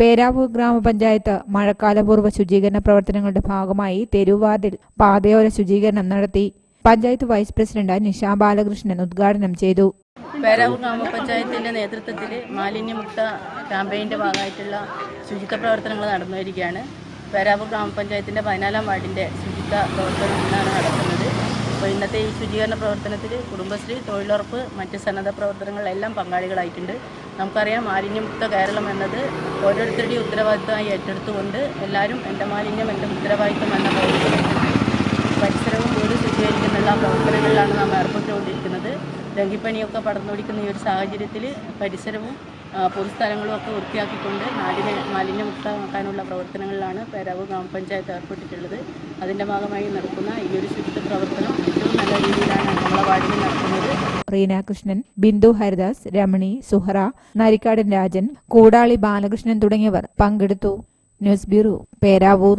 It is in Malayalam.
പേരാവൂർ ഗ്രാമപഞ്ചായത്ത് മഴക്കാലപൂർവ ശുചീകരണ പ്രവർത്തനങ്ങളുടെ ഭാഗമായി തെരുവാർഡിൽ പാതയോര ശുചീകരണം നടത്തി. പഞ്ചായത്ത് വൈസ് പ്രസിഡന്റ് നിഷ ബാലകൃഷ്ണൻ ഉദ്ഘാടനം ചെയ്തു. പേരാവൂർ ഗ്രാമപഞ്ചായത്തിന്റെ നേതൃത്വത്തിൽ മാലിന്യമുക്ത ക്യാമ്പയിന്റെ ഭാഗമായിട്ടുള്ള ശുചിത്വ പ്രവർത്തനങ്ങൾ നടന്നുവരികയാണ്. പേരാവൂർ ഗ്രാമപഞ്ചായത്തിന്റെ പതിനാലാം വാർഡിന്റെ ശുചിത്വ പ്രവർത്തനം ഇന്നാണ് നടക്കുന്നത്. അപ്പോൾ ഇന്നത്തെ ഈ ശുചീകരണ പ്രവർത്തനത്തിൽ കുടുംബശ്രീ തൊഴിലുറപ്പ് മറ്റ് സന്നദ്ധ പ്രവർത്തനങ്ങളെല്ലാം പങ്കാളികളായിട്ടുണ്ട്. നമുക്കറിയാം മാലിന്യമുക്ത കേരളം എന്നത് ഓരോരുത്തരുടെയും ഉത്തരവാദിത്തമായി ഏറ്റെടുത്തുകൊണ്ട് എല്ലാവരും എന്റെ മാലിന്യം എന്റെ ഉത്തരവാദിത്തം എന്ന പരിസരവും വീട് ശുചീകരിക്കുന്നുള്ള പ്രവർത്തനങ്ങളിലാണ് നാം ഏർപ്പെട്ടുകൊണ്ടിരിക്കുന്നത്. ഡെങ്കിപ്പനിയൊക്കെ പടർന്നുപിടിക്കുന്ന ഈ ഒരു സാഹചര്യത്തിൽ പരിസരവും പൊതുസ്ഥലങ്ങളും ഒക്കെ വൃത്തിയാക്കിക്കൊണ്ട് നാടിനെ മാലിന്യമുക്തമാക്കാനുള്ള പ്രവർത്തനങ്ങളിലാണ് പേരാവൂർ ഗ്രാമപഞ്ചായത്ത് ഏർപ്പെട്ടിട്ടുള്ളത്. അതിന്റെ ഭാഗമായി നടക്കുന്ന ഈ ഒരു ശുചിത്വ പ്രവർത്തനം ഏറ്റവും നല്ല രീതിയിലാണ് റീന കൃഷ്ണൻ ബിന്ദു ഹരിദാസ് രമണി സുഹറ നരിക്കാടൻ രാജൻ കൂടാളി ബാലകൃഷ്ണൻ തുടങ്ങിയവർ പങ്കെടുത്തു. News bureau Peravoor.